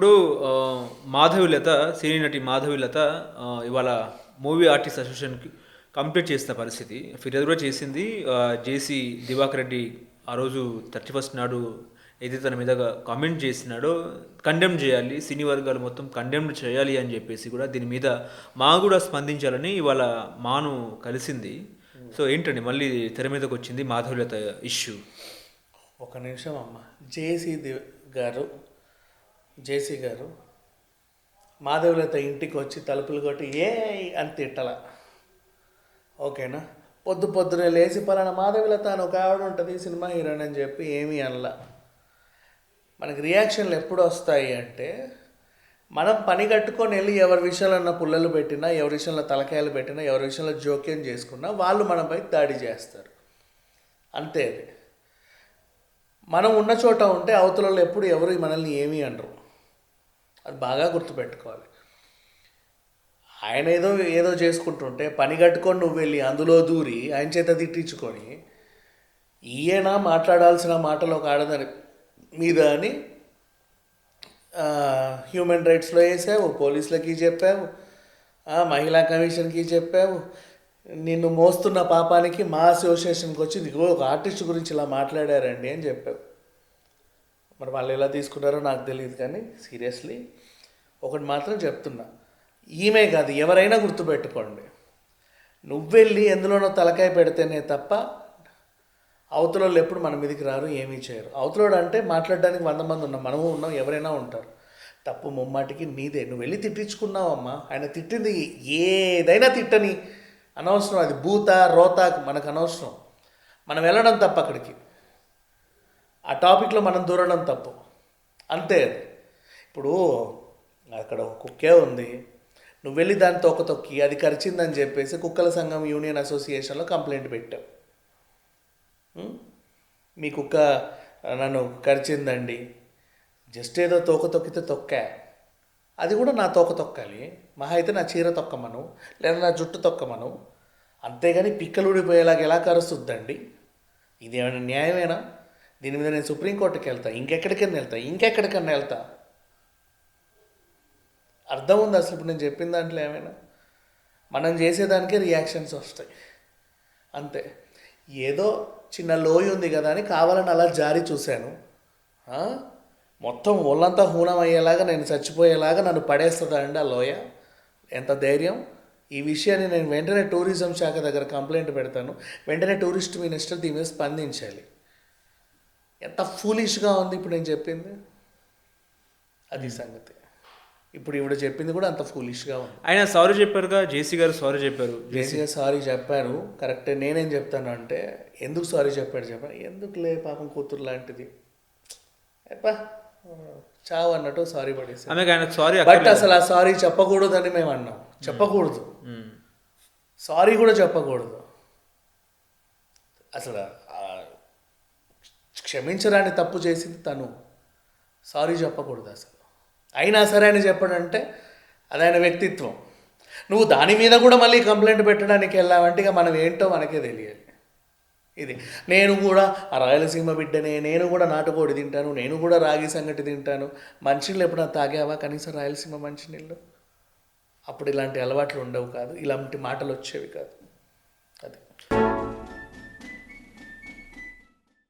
ఇప్పుడు మాధవి మాధవిలత సినీ నటి మాధవిలత ఇవాళ మూవీ ఆర్టిస్ట్ అసోసియేషన్కి కంప్లీట్ చేసిన పరిస్థితి. ఫిర్యాదు కూడా చేసింది. జేసీ దివాకర్ రెడ్డి ఆ రోజు థర్టీ ఫస్ట్ నాడు ఏదైతే తన మీద కామెంట్ చేసినాడో కండెమ్ చేయాలి సినీ వర్గాలు మొత్తం కండెమ్ చేయాలి అని చెప్పేసి కూడా దీని మీద మా కూడా స్పందించాలని ఇవాళ మాను కలిసింది. సో ఏంటండి? మళ్ళీ తెర మీదకి వచ్చింది మాధవిలత ఇష్యూ ఒక నిమిషం అమ్మ. జేసీ ది- గారు జేసీ గారు మాధవలత ఇంటికి వచ్చి తలుపులు కొట్టి ఏ అని తిట్టల. ఓకేనా? పొద్దు పొద్దునే లేచి పలానా మాధవిలత అని ఒక ఆవిడ ఉంటుంది సినిమా హీరోయిన్ అని చెప్పి ఏమీ అనలా. మనకి రియాక్షన్లు ఎప్పుడు వస్తాయి అంటే మనం పని కట్టుకొని వెళ్ళి ఎవరి విషయంలో ఉన్న పుల్లలు పెట్టినా ఎవరి విషయంలో తలకాయలు పెట్టినా ఎవరి విషయంలో జోక్యం చేసుకున్నా వాళ్ళు మనపై దాడి చేస్తారు. అంతే మనం ఉన్న చోట ఉంటే అవతలలో ఎప్పుడు ఎవరు మనల్ని ఏమీ అనరు. అది బాగా గుర్తుపెట్టుకోవాలి. ఆయన ఏదో ఏదో చేసుకుంటుంటే పని కట్టుకొని నువ్వు వెళ్ళి అందులో దూరి ఆయన చేత తిట్టించుకొని ఈయన మాట్లాడాల్సిన మాటలు ఒక ఆడదాని మీద అని హ్యూమన్ రైట్స్లో వేసావు పోలీసులకి చెప్పావు మహిళా కమిషన్కి చెప్పావు నిన్ను మోస్తున్న పాపానికి మా అసోసియేషన్కి వచ్చి ఇదిగో ఒక ఆర్టిస్ట్ గురించి ఇలా మాట్లాడారండి అని చెప్పావు. మరి వాళ్ళు ఎలా తీసుకున్నారో నాకు తెలియదు కానీ సీరియస్లీ ఒకటి మాత్రం చెప్తున్నా. ఈమె కాదు ఎవరైనా గుర్తుపెట్టుకోండి. నువ్వెళ్ళి ఎందులోనో తలకాయ పెడితేనే తప్ప అవతలోళ్ళు ఎప్పుడు మన మీదకి రారు ఏమీ చేయరు. అవతలోడు అంటే మాట్లాడడానికి వంద మంది ఉన్నాం మనము ఉన్నాం ఎవరైనా ఉంటారు. తప్పు ముమ్మాటికి నీదే నువ్వు వెళ్ళి తిట్టించుకున్నావమ్మా. ఆయన తిట్టింది ఏదైనా తిట్టని అనవసరం. అది భూత రోత మనకు అనవసరం. మనం వెళ్ళడం తప్ప అక్కడికి. ఆ టాపిక్లో మనం దూరడం తప్పు. అంతే ఇప్పుడు అక్కడ ఒక కుక్కే ఉంది. నువ్వు వెళ్ళి దాన్ని తొక్క తొక్కి అది కరిచిందని చెప్పేసి కుక్కల సంఘం యూనియన్ అసోసియేషన్లో కంప్లైంట్ పెట్టావు. మీ కుక్క నన్ను కరిచిందండి. జస్ట్ ఏదో తోక తొక్కితే తొక్కా. అది కూడా నా తోక తొక్కాలి. మహా అయితే నా చీర తొక్కమను లేదా నా జుట్టు తొక్కమను. అంతేగాని పిక్కలు ఊడిపోయేలాగా ఎలా కరుస్తుందండి? ఇది ఏమైనా న్యాయమేనా? దీని మీద నేను సుప్రీంకోర్టుకి వెళ్తా ఇంకెక్కడికైనా వెళ్తా ఇంకెక్కడికైనా వెళ్తా. అర్థం ఉంది అసలు ఇప్పుడు నేను చెప్పిన దాంట్లో ఏమైనా? మనం చేసేదానికే రియాక్షన్స్ వస్తాయి. అంతే. ఏదో చిన్న లోయ ఉంది కదా అని కావాలని అలా జారి చూశాను. మొత్తం ఒళ్ళంతా హూనం అయ్యేలాగా నేను చచ్చిపోయేలాగా నన్ను పడేస్తుందా అండి ఆ లోయ. ఎంత ధైర్యం. ఈ విషయాన్ని నేను వెంటనే టూరిజం శాఖ దగ్గర కంప్లైంట్ పెడతాను. వెంటనే టూరిస్ట్ మినిస్టర్ దీని మీద స్పందించాలి. ఎంత ఫూలిష్గా ఉంది ఇప్పుడు నేను చెప్పింది? అది సంగతి. ఇప్పుడు ఇవిడ చెప్పింది కూడా అంత ఫూలిష్గా ఉంది. ఆయన సారీ చెప్పారుగా జేసీ గారు సారీ చెప్పారు. జేసీగా సారీ చెప్పారు. కరెక్టే నేనేం చెప్తాను అంటే ఎందుకు సారీ చెప్పాడు చెప్పాను ఎందుకులే పాపం కూతురు లాంటిది. ఎప్పా? చావు అన్నట్టు సారీ పడేసి ఆమెకు సారీ బట్ అసలు ఆ సారీ చెప్పకూడదని మేము అన్నాం. చెప్పకూడదు. సారీ కూడా చెప్పకూడదు. అసలు క్షమించరాని తప్పు చేసింది తను. సారీ చెప్పకూడదు అసలు. అయినా సరే అని చెప్పడంటే అది ఆయన వ్యక్తిత్వం. నువ్వు దాని మీద కూడా మళ్ళీ కంప్లైంట్ పెట్టడానికి వెళ్ళావంటే ఇక మనం ఏంటో మనకే తెలియాలి. ఇది నేను కూడా ఆ రాయలసీమ బిడ్డనే నేను కూడా నాటుకోడి తింటాను నేను కూడా రాగి సంగటి తింటాను. మంచినీళ్ళు ఎప్పుడైనా తాగావా? కనీసం రాయలసీమ మంచినీళ్ళు అప్పుడు ఇలాంటి అలవాట్లు ఉండవు కాదు. ఇలాంటి మాటలు వచ్చేవి కాదు.